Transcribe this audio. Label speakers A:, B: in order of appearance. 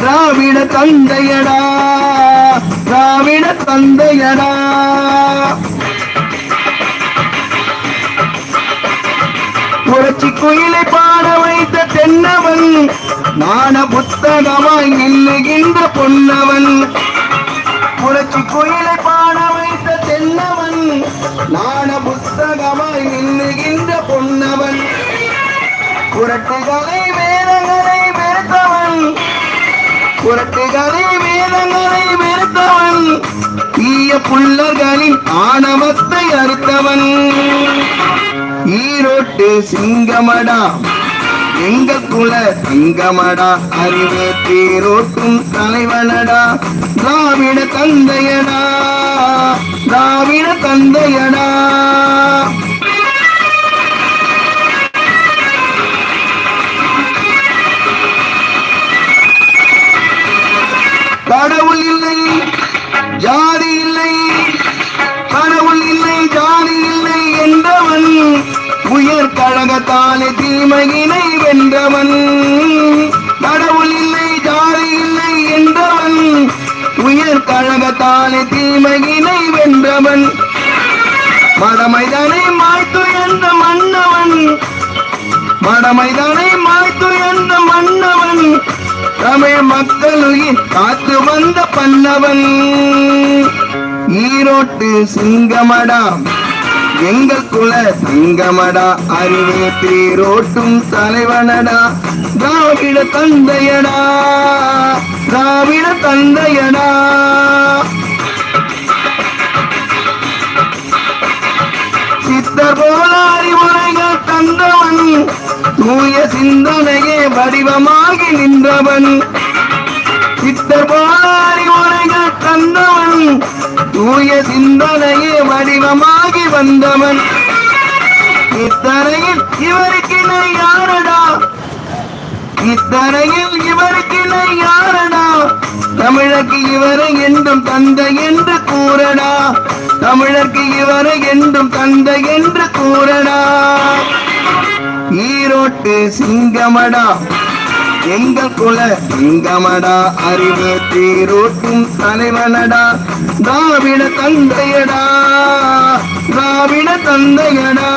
A: திராவிட தந்தையடா திராவிட தந்தையடா. புரட்சி குயிலை பாட வைத்த தென்னவன் நாண புத்தகமாய் நில்லுகின்ற பொன்னவன். புரட்சி குயிலை பாட வைத்த தென்னவன் நாண புத்தகமாய் நில்லுகின்ற பொன்னவன். புரட்டுகளை புரட்டுகளை வேதங்களை வெறுத்தவன். தீய புள்ளர்களின் ஆணவத்தை அறுத்தவன். ஈரோட்டு சிங்கமடா எங்க குல சிங்கமடா அறிவே தேரோட்டும் தலைவனடா திராவிட தந்தையடா திராவிட தந்தையடா. வென்றவன் கடவுள் இல்லை ஜாதி இல்லை என்றவன் உயர் கழகத்தாலே தீமையினை வென்றவன். மடமைதனை மாய்த்து என்ற மன்னவன்? மடமைதனை மாய்த்து என்ற மன்னவன்? தமிழ் மக்கள் உயிர் காத்து வந்த பல்லவன். ஈரோட்டு சிங்கமடா எங்கள் குல சங்கமடா அறிவே தேரோட்டும் தலைவனடா திராவிட தந்தையடா திராவிட தந்தையடா. சித்தர் போல அறிவுரைகள் தந்தவன் தூய சிந்தனையே வடிவமாகி நின்றவன். சித்தர் போல தந்தவன் தூய சிந்தனையே வடிவமாகி வந்தவன். இத்தனையில் இவருக்கு யாரடா? இத்தனையில் இவருக்கு யாரடா? தமிழக்கு இவரை என்றும் தந்தை என்று கூறடா. தமிழருக்கு இவரை என்றும் தந்தை என்று கூறடா. ஈரோட்டு சிங்கமடா. எங்கள் குல சிங்கமடா அறிவு தீரூட்டும் தலைவனடா திராவிட தந்தையடா திராவிட தந்தையடா.